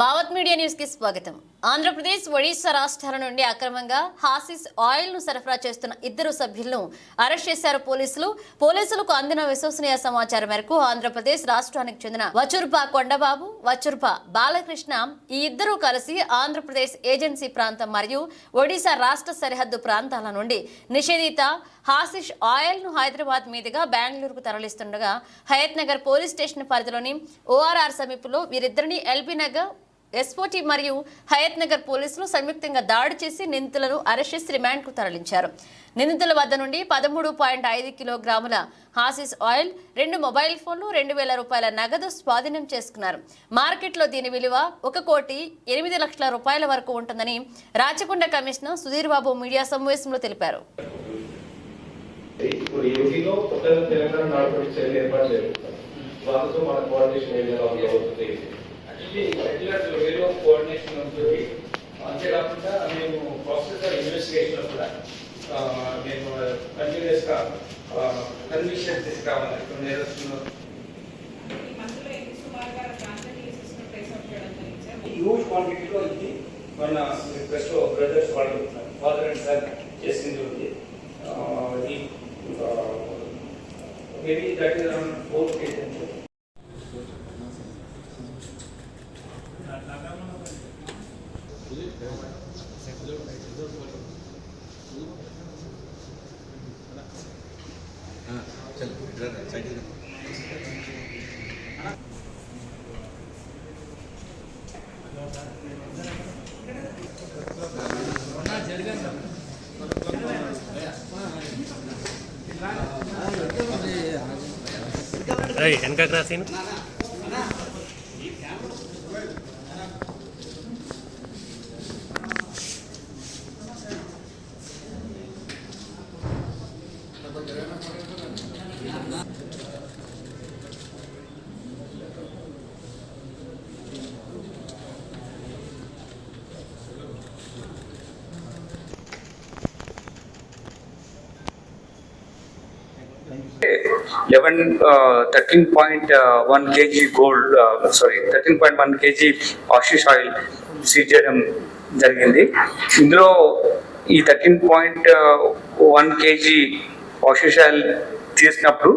Bhavat media న్యూస్కి స్వాగతం. ఆంధ్రప్రదేశ్ ఒడిశా రాష్ట్రాల నుండి అక్రమంగా హాసిస్ ఆయిల్ను సరఫరా చేస్తున్న ఇద్దరు సభ్యులను అరెస్ట్ చేశారు పోలీసులు. పోలీసులకు అందిన విశ్వసనీయ సమాచారం మేరకు ఆంధ్రప్రదేశ్ రాష్ట్రానికి చెందిన వచుర్పా కొండబాబు వచుర్పా బాలకృష్ణ ఈ ఇద్దరూ కలిసి ఆంధ్రప్రదేశ్ ఏజెన్సీ ప్రాంతం మరియు ఒడిశా రాష్ట్ర సరిహద్దు ప్రాంతాల నుండి నిషేధిత హాసిష్ ఆయిల్ను హైదరాబాద్ మీదుగా బెంగళూరుకు తరలిస్తుండగా హయత్ నగర్ పోలీస్ స్టేషన్ పరిధిలోని ఓఆర్ఆర్ సమీపంలో వీరిద్దరిని ఎల్బీ నగర్ ఎస్ఓటి మరియు హయత్ నగర్ పోలీసులు సంయుక్తంగా దాడి చేసి నిందితులను అరెస్ట్ చేసి రిమాండ్కు తరలించారు. నిందితుల వద్ద నుండి పదమూడు పాయింట్ ఐదు కిలోగ్రాముల హాసిస్ ఆయిల్ రెండు మొబైల్ ఫోన్లు రెండు వేల రూపాయల నగదు స్వాధీనం చేసుకున్నారు. మార్కెట్లో దీని విలువ ఒక కోటి ఎనిమిది లక్షల రూపాయల వరకు ఉంటుందని రాచకొండ కమిషనర్ సుధీర్ బాబు మీడియా సమావేశంలో తెలిపారు. ఏర్పాటు కోఆర్డినేషన్ ఉంటుంది అంతేకాకుండా మేము ప్రాసెస్ ఆఫ్ ఇన్వెస్టిగేషన్ కూడా మేము కంటిన్యూస్గా కన్విక్షన్ తీసుకురావాలి. కొన్ని జరిగింది హ్యూజ్ క్వాంటిటీలో ఇది మన రిక్వెస్ట్ బ్రదర్స్ వాళ్ళు ఫాదర్ అండ్ సన్ చేసింది ఉంది. Maybe that is around four KG వెనక క్రాసీను eleven thirteen point one KG gold sorry thirteen point one KG hashish oil seize చేయడం జరిగింది. ఇందులో ఈ thirteen point one KG hashish oil తీసినప్పుడు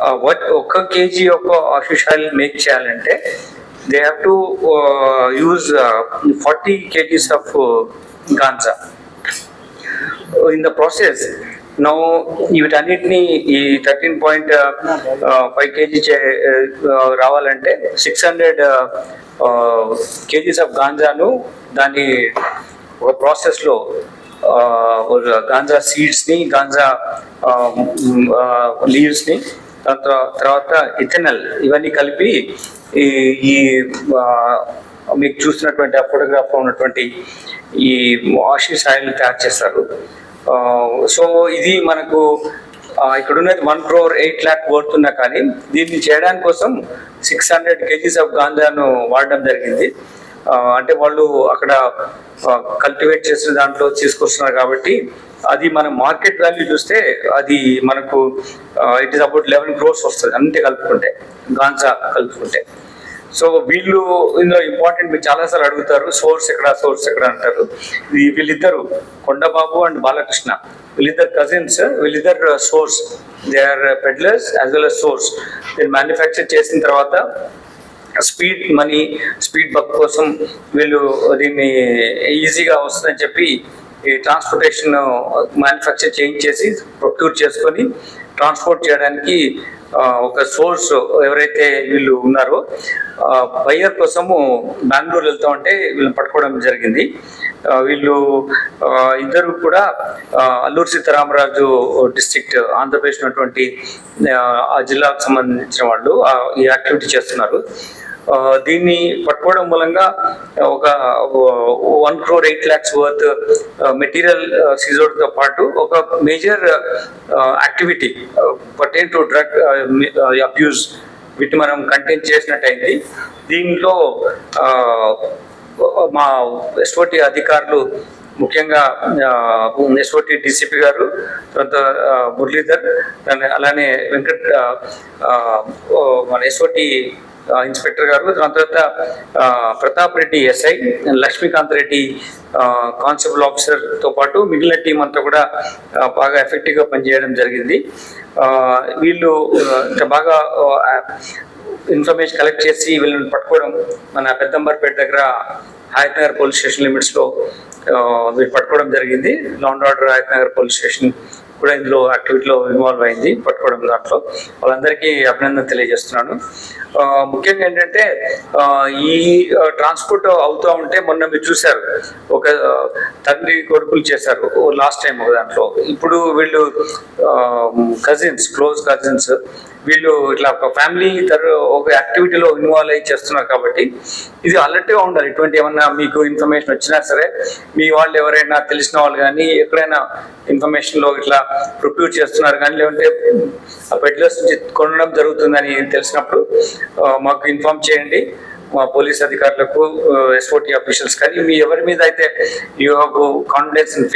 uh, ఒక్క కేజీ ఒక ఆశిష్ ఆయిల్ మేక్ చేయాలంటే they have to use forty KGs of ganja in the process no వీటన్నిటిని ఈ థర్టీన్ పాయింట్ ఫైవ్ కేజీ రావాలంటే సిక్స్ హండ్రెడ్ కేజీస్ ఆఫ్ గాంజాను దాన్ని ఒక ప్రాసెస్లో గాంజా సీడ్స్ని గాంజా లీవ్స్ని దాని తర్వాత ఇథెనల్ ఇవన్నీ కలిపి ఈ ఈ uh, మీకు చూసినటువంటి ఆ ఫోటోగ్రాఫ్ ఉన్నటువంటి ఈ ఆషిష్ ఆయిల్ తయారు చేస్తారు. సో ఇది మనకు ఇక్కడ ఉన్నది one crore eight lakh worth ఉన్నా కానీ దీన్ని చేయడానికి కోసం సిక్స్ హండ్రెడ్ కేజీస్ ఆఫ్ గాంజాను వాడడం జరిగింది. అంటే వాళ్ళు అక్కడ కల్టివేట్ చేసిన దాంట్లో తీసుకొస్తున్నారు కాబట్టి అది మన మార్కెట్ వాల్యూ చూస్తే అది మనకు it is about eleven crores వస్తుంది. అంతే కలుపుకుంటే గాంజా కలుపుకుంటే. సో వీళ్ళు ఇందులో ఇంపార్టెంట్ మీరు చాలాసార్లు అడుగుతారు సోర్స్ ఎక్కడ సోర్స్ ఎక్కడ అంటారు. వీళ్ళిద్దరు కొండబాబు అండ్ బాలకృష్ణ. వీళ్ళిద్దరు కజిన్స్ వీళ్ళిద్దరు source they are peddlers as well as source దీన్ని మ్యానుఫ్యాక్చర్ చేసిన తర్వాత స్పీడ్ మనీ స్పీడ్ బక్ కోసం వీళ్ళు దీన్ని ఈజీగా వస్తుందని చెప్పి ఈ ట్రాన్స్పోర్టేషన్ మ్యానుఫ్యాక్చర్ uh, చేయించేసి ప్రొక్యూర్ చేసుకొని ట్రాన్స్పోర్ట్ చేయడానికి ఒక సోర్స్ ఎవరైతే వీళ్ళు ఉన్నారో బయ్యర్ కోసము బెంగళూరు వెళ్తా ఉంటే వీళ్ళని పట్టుకోవడం జరిగింది. వీళ్ళు ఇద్దరు కూడా అల్లూరు సీతారామరాజు డిస్టిక్ట్ ఆంధ్రప్రదేశ్ ఉన్నటువంటి ఆ, జిల్లాకు సంబంధించిన వాళ్ళు ఈ యాక్టివిటీ చేస్తున్నారు. దీన్ని పట్టుకోవడం మూలంగా ఒక one crore eight lakhs worth material సీజోడ్తో పాటు ఒక major activity pertain to drug abuse వీటిని మనం కంటెంట్ చేసినట్టయింది. దీంట్లో మా ఎస్ఓటి అధికారులు ముఖ్యంగా ఎస్ఓటి డిసిపి గారు తర్వాత మురళీధర్ అలానే వెంకట్ మన ఎస్ఓటి ఇన్స్పెక్టర్ గారు. దాని తర్వాత ప్రతాప్ రెడ్డి ఎస్ఐ లక్ష్మీకాంత్ రెడ్డి కానిస్టేబుల్ ఆఫీసర్తో పాటు మిగిలిన టీం అంతా కూడా బాగా ఎఫెక్టివ్గా పనిచేయడం జరిగింది. వీళ్ళు బాగా ఇన్ఫర్మేషన్ కలెక్ట్ చేసి వీళ్ళని పట్టుకోవడం మన పెద్దంబర్పేట దగ్గర హయత్ నగర్ పోలీస్ స్టేషన్ లిమిట్స్లో వీళ్ళు పట్టుకోవడం జరిగింది. Law and order Hayathnagar police station కూడా ఇందులో యాక్టివిటీలో ఇన్వాల్వ్ అయింది పట్టుకోవడం దాంట్లో. వాళ్ళందరికీ అభినందన తెలియజేస్తున్నాను. ముఖ్యంగా ఏంటంటే ఈ ట్రాన్స్పోర్ట్ అవుతూ ఉంటే మొన్న మీరు చూశారు ఒక తండ్రి కొడుకులు చేశారు లాస్ట్ టైం ఒక దాంట్లో. ఇప్పుడు వీళ్ళు కజిన్స్ క్లోజ్ కజిన్స్ వీళ్ళు ఇట్లా ఒక ఫ్యామిలీ ఒక యాక్టివిటీలో ఇన్వాల్వ్ అయ్యి చేస్తున్నారు కాబట్టి ఇది అలర్ట్గా ఉండాలి. ఇటువంటి ఏమన్నా మీకు ఇన్ఫర్మేషన్ వచ్చినా సరే మీ వాళ్ళు ఎవరైనా తెలిసిన వాళ్ళు కానీ ఎక్కడైనా ఇన్ఫర్మేషన్లో ఇట్లా ప్రొక్యూర్ చేస్తున్నారు కానీ లేదంటే పెట్లర్స్ నుంచి కొనడం జరుగుతుందని తెలిసినప్పుడు మాకు ఇన్ఫార్మ్ చేయండి. మా పోలీస్ అధికారులకు ఎస్ఓటి అఫీషియల్స్ కానీ మీ ఎవరి మీద అయితే యూ హ్యావ్ కాన్ఫిడెన్స్ ఇన్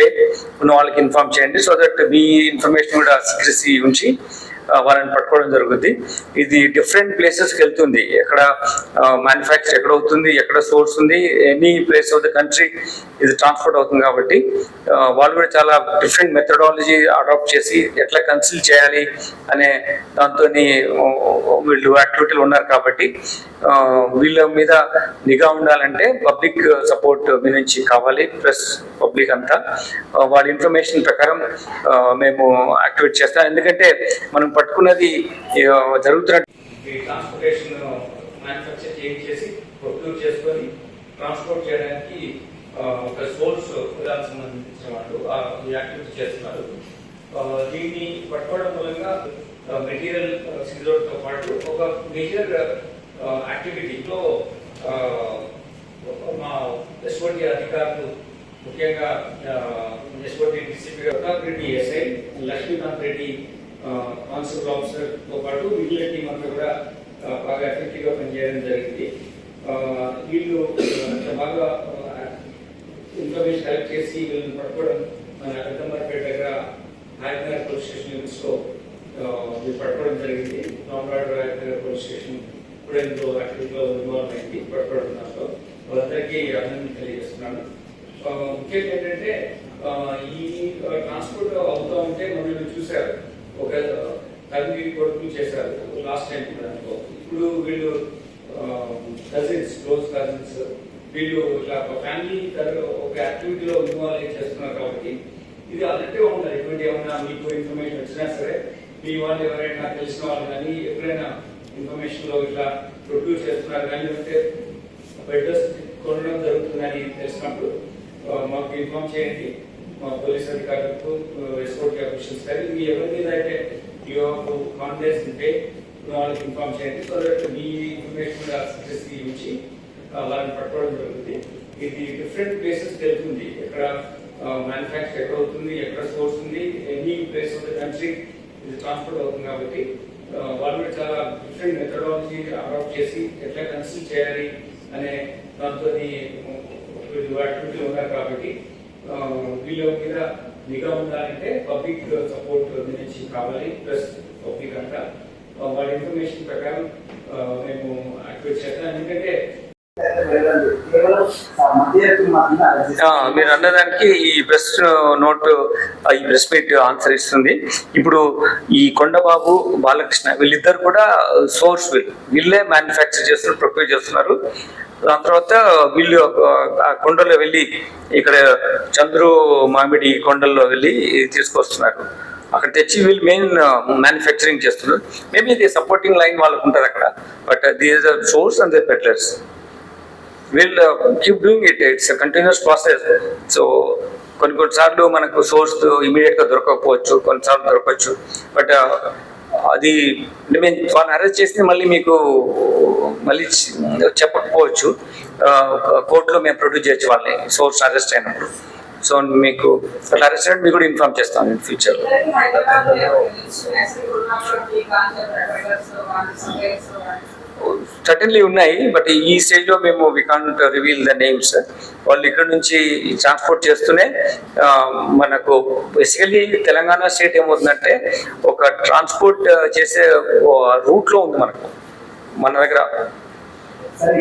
ఉన్న వాళ్ళకి ఇన్ఫార్మ్ చేయండి. సో దట్ మీ ఇన్ఫర్మేషన్ కూడా సీక్రెసీ ఉంచి వారిని వాళ్ళని పట్టుకోవడం జరుగుతుంది ఇది డిఫరెంట్ ప్లేసెస్కి వెళ్తుంది. ఎక్కడ మ్యానుఫ్యాక్చర్ ఎక్కడ అవుతుంది ఎక్కడ సోర్స్ ఉంది any place of the country ఇది ట్రాన్స్పోర్ట్ అవుతుంది కాబట్టి వాళ్ళు కూడా చాలా డిఫరెంట్ మెథడాలజీ అడాప్ట్ చేసి ఎట్లా కన్సిల్ చేయాలి అనే దాంతో వీళ్ళు యాక్టివిటీలు ఉన్నారు కాబట్టి వీళ్ళ మీద నిఘా ఉండాలంటే పబ్లిక్ సపోర్ట్ మీ నుంచి కావాలి ప్లస్ పబ్లిక్ అంతా. వాళ్ళ ఇన్ఫర్మేషన్ ప్రకారం మేము యాక్టివేట్ చేస్తాం. ఎందుకంటే మనం పట్టుకున్నది ఆ, ట్రాన్స్పోర్టేషన్ మ్యానుఫ్యాక్చర్ చేంజ్ చేసి ప్రొక్యూర్ చేసుకొని ట్రాన్స్పోర్ట్ చేయడానికి ఒక సోర్స్ దానికి సంబంధించిన వాళ్ళు యాక్టివిటీ చేస్తున్నారు. దీన్ని పట్టుకోవడం మూలంగా మెటీరియల్ సీజర్తో పాటు ఒక మేజర్ యాక్టివిటీలో మా ఎస్ఓటి అధికారులు ముఖ్యంగా SOT DCP Pratap Reddy SI Lakshmikanth Reddy concept ఆఫీసర్తో పాటు మిగిలిన టీం అంతా కూడా బాగా ఎఫెక్టివ్గా పనిచేయడం జరిగింది. వీళ్ళు బాగా ఇన్ఫర్మేషన్ కలెక్ట్ చేసి వీళ్ళని పట్టుకోవడం మన పెద్దంబర్పేట దగ్గర హైదరాబాద్ పోలీస్ స్టేషన్ లిమిట్స్లో వీళ్ళు పట్టుకోవడం జరిగింది. రామరాడు హైదరాబాద్ పోలీస్ స్టేషన్ కూడా ఇందులో యాక్టివ్గా ఇన్వాల్వ్ అయింది పట్టుకోవడం దాంట్లో. వాళ్ళందరికీ అభినందన తెలియజేస్తున్నాను. ముఖ్యంగా ఏంటంటే ఈ ట్రాన్స్పోర్ట్ అవుతా ఉంటే మనం చూశారు. ఒక తల్లి కొడుకులు చేశారు లాస్ట్ టైం దాంట్లో ఇప్పుడు వీళ్ళు కజిన్స్ క్లోజ్ కజిన్స్ వీళ్ళు ఇట్లా ఒక ఫ్యామిలీ ఒక యాక్టివిటీలో ఇన్వాల్వ్ అయ్యి చేస్తున్నారు కాబట్టి ఇది అలర్ట్గా ఉండాలి. ఎటువంటి ఏమైనా మీకు ఇన్ఫర్మేషన్ వచ్చినా సరే మీ వాళ్ళు ఎవరైనా తెలిసిన వాళ్ళు కానీ ఎప్పుడైనా ఇన్ఫర్మేషన్లో ఇట్లా ప్రొడ్యూస్ చేస్తున్నారు కానీ లేకపోతే బెడ్స్ కొనడం జరుగుతుందని తెలిసినప్పుడు మాకు ఇన్ఫార్మ్ చేయండి. మా పోలీస్ అధికారులకు ఎస్ఓటి ఆఫీషియల్స్ కానీ మీ ఎవరి మీద అయితే యూ కాన్ఫిడెన్స్ ఉంటే వాళ్ళకి ఇన్ఫార్మ్ చేయండి సో దట్ మీ ఇన్ఫర్మేషన్ కూడా సక్సెస్కి ఉంచి వాళ్ళని పట్టుకోవడం జరుగుతుంది ఇది డిఫరెంట్ ప్లేసెస్ తెలుస్తుంది ఎక్కడ మ్యానుఫ్యాక్చర్ ఎక్కడ అవుతుంది ఎక్కడ సోర్స్ ఉంది any place of the country ఇది ట్రాన్స్పోర్ట్ అవుతుంది కాబట్టి వాళ్ళు చాలా డిఫరెంట్ మెథడాలజీ అడాప్ట్ చేసి ఎట్లా కన్సల్ట్ చేయాలి అనే దాంతో వీళ్ళు ఉన్నారు కాబట్టి వీళ్ళ మీద నిఘా ఉండాలంటే పబ్లిక్ సపోర్ట్ నుంచి కావాలి ప్లస్ పబ్లిక్ అంతా. వాళ్ళ ఇన్ఫర్మేషన్ ప్రకారం మేము యాక్టివేట్ చేస్తాం. ఎందుకంటే మీరు అన్నదానికి ఈ ప్రెస్ నోట్ ఈ ప్రెస్ మీట్ ఆన్సర్ ఇస్తుంది. ఇప్పుడు ఈ కొండబాబు బాలకృష్ణ వీళ్ళిద్దరు కూడా సోర్స్ వీళ్ళే. మ్యానుఫ్యాక్చర్ చేస్తున్నారు ప్రొక్యూర్ చేస్తున్నారు. దాని తర్వాత వీళ్ళు ఆ, కొండలో వెళ్ళి ఇక్కడ చంద్రు మామిడి కొండల్లో వెళ్ళి తీసుకొస్తున్నారు. అక్కడ తెచ్చి వీళ్ళు మెయిన్ మ్యానుఫ్యాక్చరింగ్ చేస్తున్నారు. మేబీ ఇది సపోర్టింగ్ లైన్ వాళ్ళకు ఉంటుంది అక్కడ. But these are source and the peddlers will keep doing it it's continuous process so కొన్ని కొన్నిసార్లు మనకు సోర్స్ ఇమీడియట్గా దొరకకపోవచ్చు. కొన్నిసార్లు దొరకవచ్చు. బట్ అది అంటే మేము వాళ్ళని అరెస్ట్ చేస్తే మళ్ళీ మీకు మళ్ళీ చెప్పకపోవచ్చు. కోర్టులో మేము ప్రొడ్యూస్ చేయొచ్చు వాళ్ళని. సోర్స్ అరెస్ట్ అయినప్పుడు. సో మీకు అట్లా అరెస్ట్ అయినప్పుడు మీకు కూడా ఇన్ఫార్మ్ చేస్తాను ఇన్ ఫ్యూచర్లో సటన్లీ ఉన్నాయి బట్ ఈ స్టేజ్లో మేము we can't reveal the names వాళ్ళు ఇక్కడ నుంచి ట్రాన్స్పోర్ట్ చేస్తూనే మనకు బేసికలీ తెలంగాణ స్టేట్ ఏమవుతుందంటే ఒక ట్రాన్స్పోర్ట్ చేసే రూట్లో ఉంది మనకు మన దగ్గర. సరే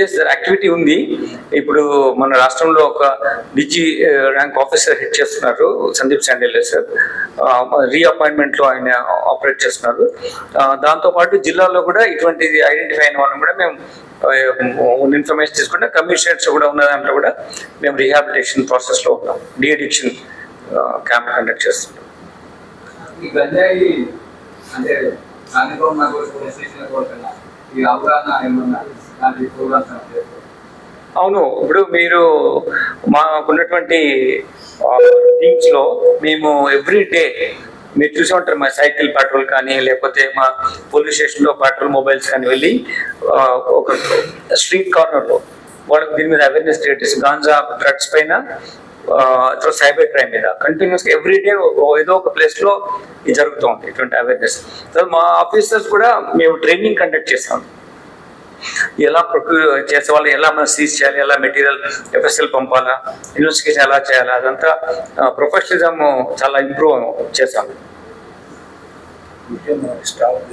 ఎస్ సార్ యాక్టివిటీ ఉంది. ఇప్పుడు మన రాష్ట్రంలో ఒక డిజీ ర్యాంక్ ఆఫీసర్ హెడ్ చేస్తున్నారు సందీప్ శాండిల్ సార్ రీఅపాయింట్మెంట్లో ఆయన ఆపరేట్ చేస్తున్నారు. దాంతోపాటు జిల్లాలో కూడా ఇటువంటిది ఐడెంటిఫై అయిన వాళ్ళని కూడా మేము ఇన్ఫర్మేషన్ తీసుకుంటే కమిషనర్స్ కూడా ఉన్న దాంట్లో కూడా మేము రీహాబిలిటేషన్ ప్రాసెస్లో ఉన్నాం డిఅడిక్షన్ క్యాంప్ కండక్ట్ చేస్తున్నాం. అంటే అవును ఇప్పుడు మీరు మాకున్నటువంటి టీమ్స్లో మేము ఎవ్రీ డే మీరు చూసి ఉంటారు మా సైకిల్ పెట్రోల్ కానీ లేకపోతే మా పోలీస్ స్టేషన్లో పెట్రోల్ మొబైల్స్ కానీ వెళ్ళి ఒక స్ట్రీట్ కార్నర్లో వాళ్ళకి దీని మీద అవేర్నెస్ క్రియేట్ గాంజా డ్రగ్స్ పైన సైబర్ క్రైమ్ మీద కంటిన్యూస్ ఎవ్రీ డే ఏదో ఒక ప్లేస్లో ఇది జరుగుతూ ఉంది ఇటువంటి అవేర్నెస్ మా ఆఫీసర్స్ కూడా మేము ట్రైనింగ్ కండక్ట్ చేస్తాం. ఎలా ప్రొక్యూర్ చేసే ఎలా మనం సీజ్ చేయాలి ఎలా మెటీరియల్ ఎఫ్ఎస్ఎల్ పంపాలా ఇన్వెస్టిగేషన్ ఎలా చేయాలి అదంతా ప్రొఫెషనలిజం చాలా ఇంప్రూవ్ చేశాం. స్టాఫ్